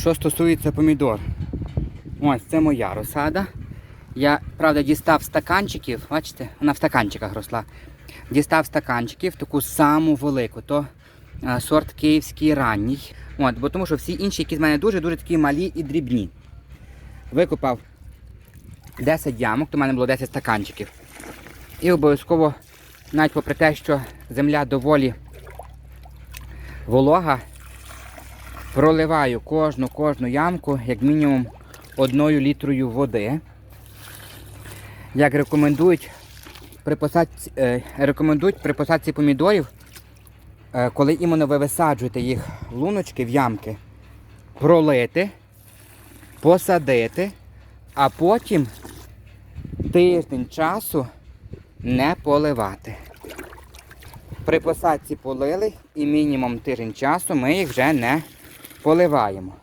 Що стосується помідор. Ось це моя розсада. Я, правда, дістав стаканчиків, бачите, вона в стаканчиках росла. Дістав стаканчиків, таку саму велику, то е, сорт київський ранній. От, бо тому що всі інші, які з мене дуже-дуже такі малі і дрібні. Викопав 10 ямок, то в мене було 10 стаканчиків. І обов'язково, навіть попри те, що земля доволі волога, проливаю кожну кожну ямку, як мінімум одною літрою води. Як рекомендують при посадці, е, рекомендують при посадці помідорів, е, коли іменно ви висаджуєте їх луночки, в ямки, пролити, посадити, а потім тиждень часу не поливати. При посадці полили і мінімум тиждень часу ми їх вже не поливаємо.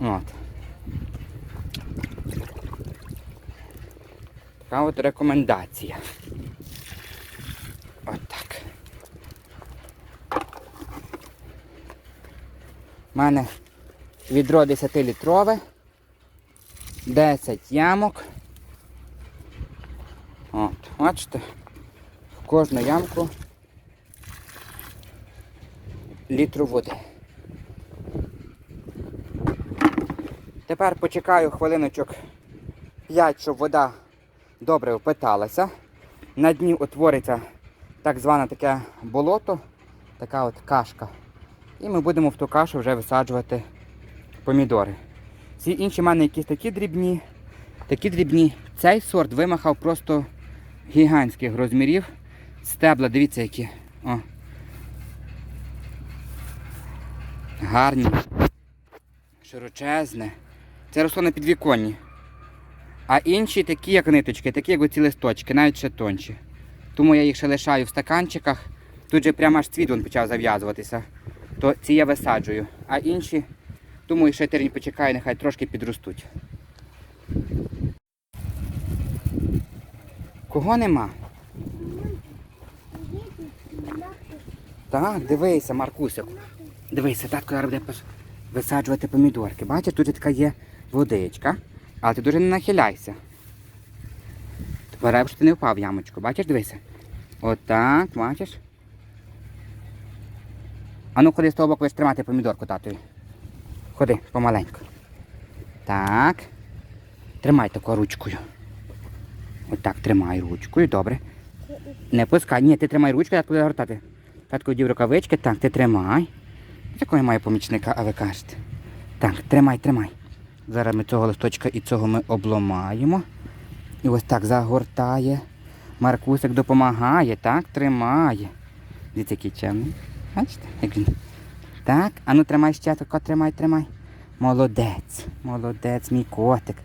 От. Така от рекомендація. От так. У мене відро 10-літрове, 10 ямок. От, бачите, в кожну ямку літру води. Тепер почекаю хвилиночок 5, щоб вода добре впиталася. На дні утвориться так зване таке болото, така от кашка. І ми будемо в ту кашу вже висаджувати помідори. Всі інші в мене якісь такі дрібні, такі дрібні. Цей сорт вимахав просто гігантських розмірів. Стебла, дивіться які. О. Гарні. Широчезне. Це росло на підвіконні. А інші такі, як ниточки, такі, як оці листочки, навіть ще тонші. Тому я їх ще лишаю в стаканчиках. Тут же прямо аж цвіт він почав зав'язуватися. То ці я висаджую. А інші, думаю, ще тиждень почекаю, нехай трошки підростуть. Кого нема? Так, дивися, Маркусик. Дивися, татко зараз буде висаджувати помідорки. Бачиш, тут така є водичка, але ти дуже не нахиляйся. Тепер, щоб ти не впав в ямочку. Бачиш, дивися. Отак, бачиш. А ну ходи з того боку будеш тримати помідорку татові. Ходи, помаленьку. Так. Тримай таку ручкою. Отак, тримай ручкою, добре. Не пускай. Ні, ти тримай ручку, татко буде гортати. Татко вдів рукавички, так, ти тримай. Я маю помічника, а ви кажете? Так, тримай, тримай. Зараз ми цього листочка і цього ми обломаємо. І ось так загортає. Маркусик допомагає, так, тримає. Дивіться, який чемний. Бачите, як він. Так, а ну тримай ще, тако, тримай, тримай. Молодець, молодець, мій котик.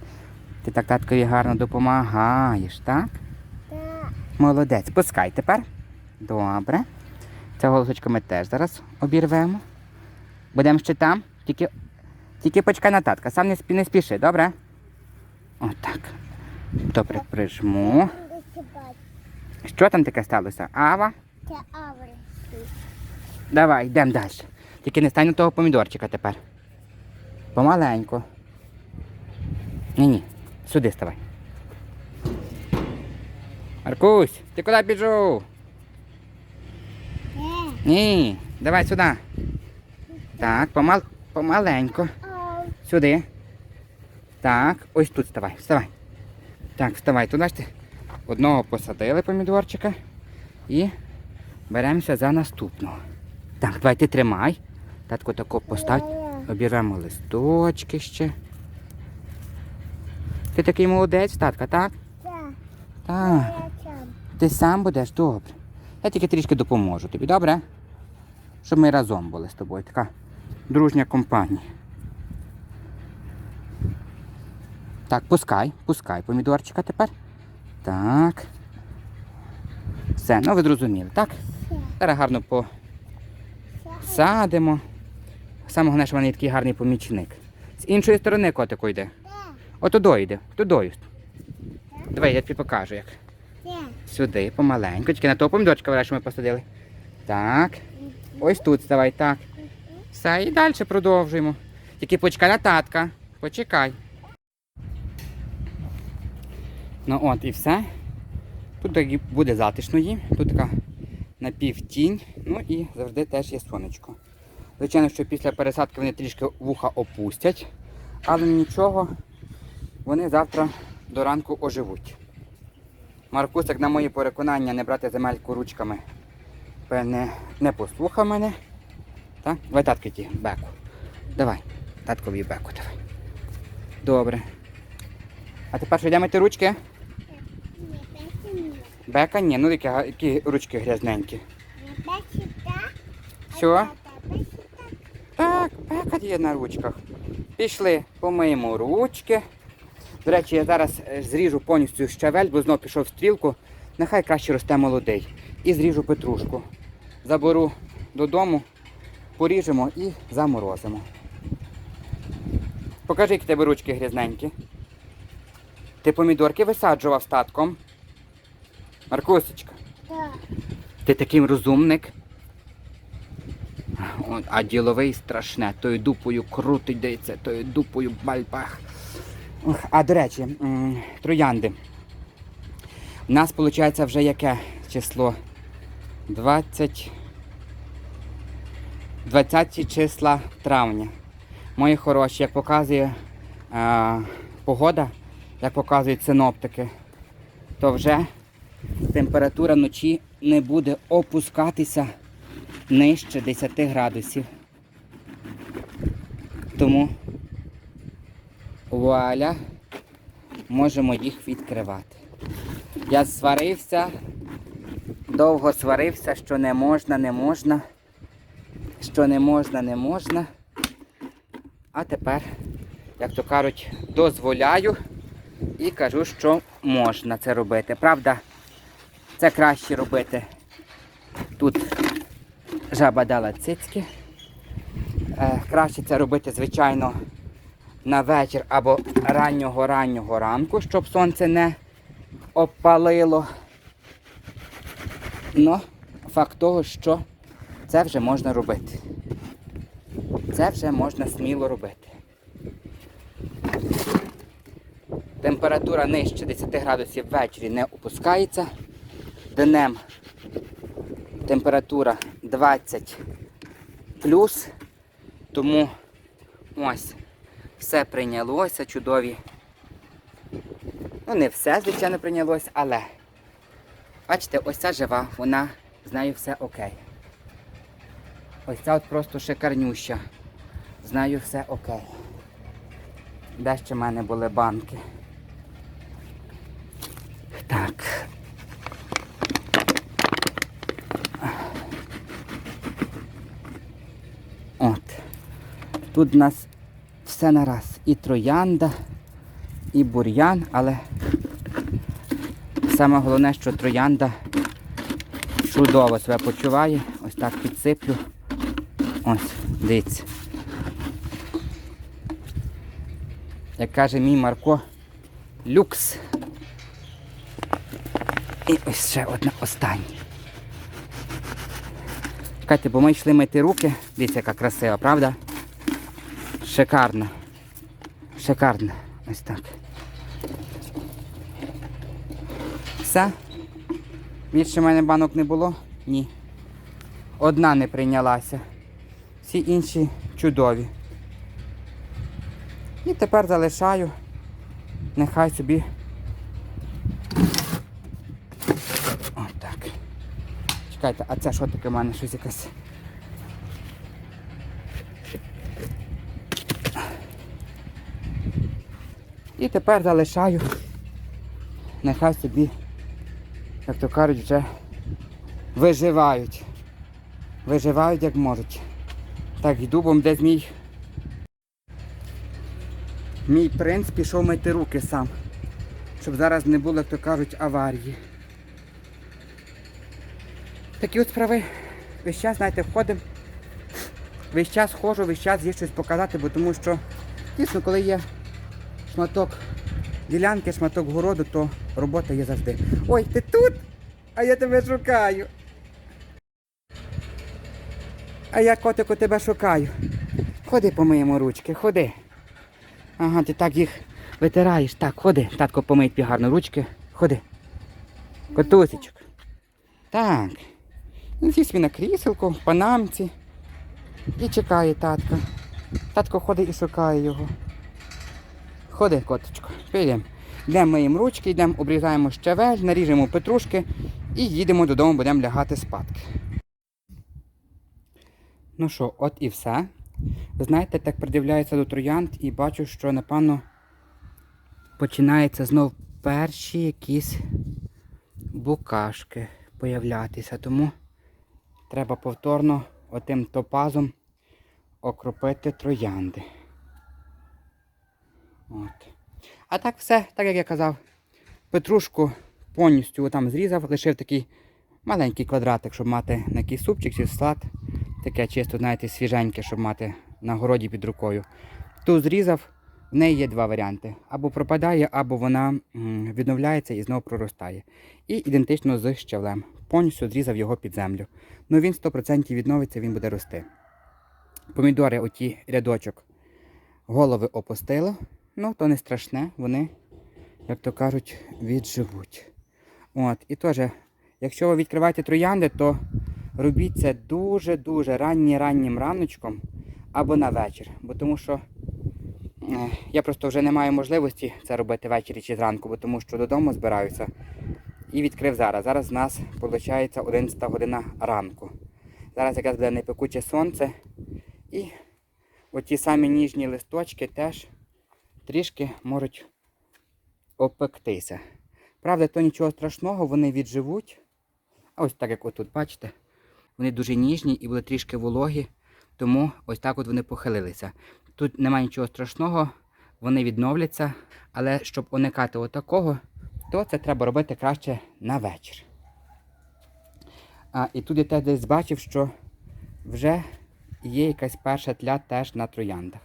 Ти так таткові гарно допомагаєш, так? Молодець. Пускай тепер. Добре. Цього листочка ми теж зараз обірвемо. Будемо ще там. Тільки, тільки почекай на татка. Сам не, спі, не спіши, добре? Отак. Добре, прижму. Що там таке сталося? Ава? Це аври. Давай, йдемо далі. Тільки не стань на того помідорчика тепер. Помаленьку. Ні-ні, сюди ставай. Маркусь, ти куди біжу? Ні, давай сюди. Так, помал... помаленьку. Сюди. Так, ось тут вставай, вставай. Так, вставай, туди ж ти. Одного посадили помідорчика і беремося за наступного. Так, давай ти тримай. Татко тако постав. Обірвемо листочки ще. Ти такий молодець, татка, так? так? Так. Ти сам будеш добре. Я тільки трішки допоможу тобі, добре? Щоб ми разом були з тобою. Така дружня компанія. Так, пускай, пускай помідорчика тепер. Так. Все, ну ви зрозуміли, так? Зараз гарно посадимо. Саме головне, що в мене є такий гарний помічник. З іншої сторони котику йде. Отудо йде, тудою. Давай, я тобі покажу як. Сюди, помаленьку. Тільки на того помідорчика вона, що ми посадили. Так. Ось тут ставай, так. Все, і далі продовжуємо. Тільки почекай на татка. Почекай. Ну от і все. Тут буде затишно їм. Тут така напівтінь. Ну і завжди теж є сонечко. Звичайно, що після пересадки вони трішки вуха опустять, але нічого, вони завтра до ранку оживуть. Маркусик, на мої переконання, не брати земельку ручками, певне, не послухав мене. Так? Давай татки ті беку. Давай, таткові беку давай. Добре. А тепер що йдемо мити ручки? Бека ні, ну які, які ручки грязненькі. Так. Так, бека є на ручках. Пішли, помиємо ручки. До речі, я зараз е, зріжу повністю щавель, бо знов пішов в стрілку. Нехай краще росте молодий. І зріжу петрушку. Заберу додому, поріжемо і заморозимо. Покажи, які тебе ручки грязненькі. Ти помідорки висаджував статком. Маркусечка, Так. ти такий розумник. А діловий страшне, тою дупою крутить дається, тою дупою бальбах. А до речі, троянди. У нас виходить вже яке число? 20. 20 числа травня. Мої хороші, як показує е, погода, як показують синоптики, то вже температура вночі не буде опускатися нижче 10 градусів. Тому вуаля, можемо їх відкривати. Я сварився, довго сварився, що не можна, не можна, що не можна, не можна. А тепер, як то кажуть, дозволяю і кажу, що можна це робити. Правда, це краще робити. Тут жаба дала цицьки. Е, краще це робити, звичайно, на вечір або раннього-раннього ранку, щоб сонце не опалило. Ну, факт того, що це вже можна робити. Це вже можна сміло робити. Температура нижче 10 градусів ввечері не опускається. Днем температура 20 плюс. Тому ось все прийнялося, чудові. Ну, не все, звичайно, прийнялося, але бачите, ось ця жива, вона з нею все окей. Ось ця от просто шикарнюща. З нею все окей. Де ще в мене були банки? Так. От. Тут у нас все нараз. І троянда, і бур'ян, але саме головне, що троянда чудово себе почуває. Ось так підсиплю. Ось, дивіться. Як каже мій Марко, люкс. І ось ще одна остання. Чекайте, бо ми йшли мити руки. Дивіться, яка красива, правда? Шикарно. Шикарно. Ось так. Все. Більше в мене банок не було? Ні. Одна не прийнялася. Всі інші чудові. І тепер залишаю. Нехай собі. Отак. Чекайте, а це що таке в мене щось якесь? І тепер залишаю. Нехай собі, як то кажуть, вже виживають. Виживають як можуть. Так, йду, бо де мій. Мій принц пішов мити руки сам. Щоб зараз не було, як то кажуть, аварії. Такі от справи. Весь час, знаєте, входимо. Весь час ходжу, весь час є щось показати, бо тому що дійсно, коли є шматок ділянки, шматок городу, то робота є завжди. Ой, ти тут? А я тебе шукаю. А я котику тебе шукаю. Ходи помиємо ручки, ходи. Ага, ти так їх витираєш. Так, ходи. Татко помиє тобі гарно ручки. Ходи. Котусечок. Так. Він сів на кріселку, в панамці. І чекає татка. Татко ходить і шукає його. Ходи, коточко, підемо. Йдемо миємо ручки, йдемо, обрізаємо щавель, наріжемо петрушки і їдемо додому, будемо лягати спадки. Ну що, от і все. Знаєте, так придивляється до троянд і бачу, що напевно починаються знов перші якісь букашки появлятися. Тому треба повторно отим топазом окропити троянди. От. А так все, так як я казав, петрушку повністю там зрізав, лишив такий маленький квадратик, щоб мати на якийсь супчик чи салат. Таке чисто, знаєте, свіженьке, щоб мати на городі під рукою. Ту зрізав, в неї є два варіанти. Або пропадає, або вона відновляється і знову проростає. І ідентично з щавлем. Повністю зрізав його під землю. Ну він 100% відновиться, він буде рости. Помідори, оті рядочок, голови опустило. Ну, то не страшне, вони, як то кажуть, відживуть. От, і теж, якщо ви відкриваєте троянди, то робіть це дуже-дуже ранні-раннім раночком або на вечір. Бо тому що е, я просто вже не маю можливості це робити ввечері чи зранку, бо тому що додому збираюся. І відкрив зараз. Зараз в нас виходить 11 година ранку. Зараз якраз буде непекуче сонце. І оті самі ніжні листочки теж трішки можуть опектися. Правда, то нічого страшного, вони відживуть. А ось так, як отут, бачите, вони дуже ніжні і були трішки вологі, тому ось так от вони похилилися. Тут немає нічого страшного, вони відновляться, але щоб уникати отакого, то це треба робити краще на вечір. А, і тут я теж десь бачив, що вже є якась перша тля теж на трояндах.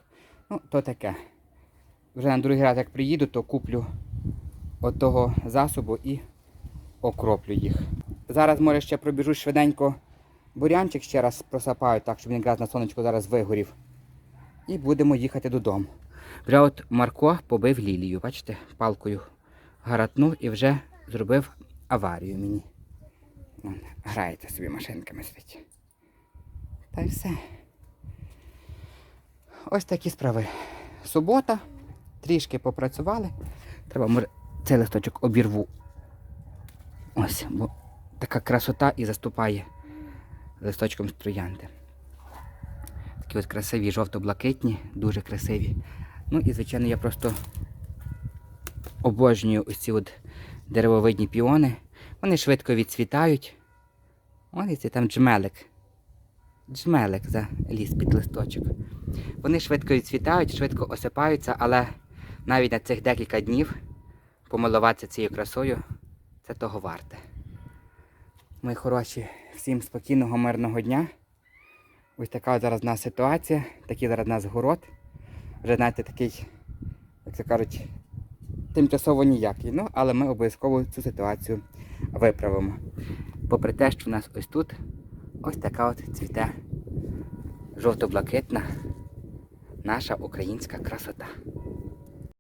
Ну, то таке. Вже на другий раз, як приїду, то куплю отого засобу і окроплю їх. Зараз, може, ще пробіжу швиденько бурянчик ще раз просапаю, так, щоб він якраз на сонечко зараз вигорів. І будемо їхати додому. Вже от Марко побив лілію, бачите, палкою гаратнув і вже зробив аварію мені. Вон, Грається собі машинками світі. Та й все. Ось такі справи. Субота, трішки попрацювали. Треба, може, цей листочок обірву. Ось, бо така красота і заступає листочком з. Такі ось красиві, жовто-блакитні, дуже красиві. Ну і, звичайно, я просто обожнюю ось ці от деревовидні піони. Вони швидко відцвітають. Ось це там джмелик. Джмелик за ліс під листочок. Вони швидко відцвітають, швидко осипаються, але навіть на цих декілька днів помилуватися цією красою це того варте. Мої хороші, всім спокійного, мирного дня. Ось така зараз у нас ситуація, такий зараз у нас город. Вже знаєте, такий, як то кажуть, тимчасово ніякий. Ну, але ми обов'язково цю ситуацію виправимо. Попри те, що в нас ось тут ось така от цвіте жовто-блакитна наша українська красота.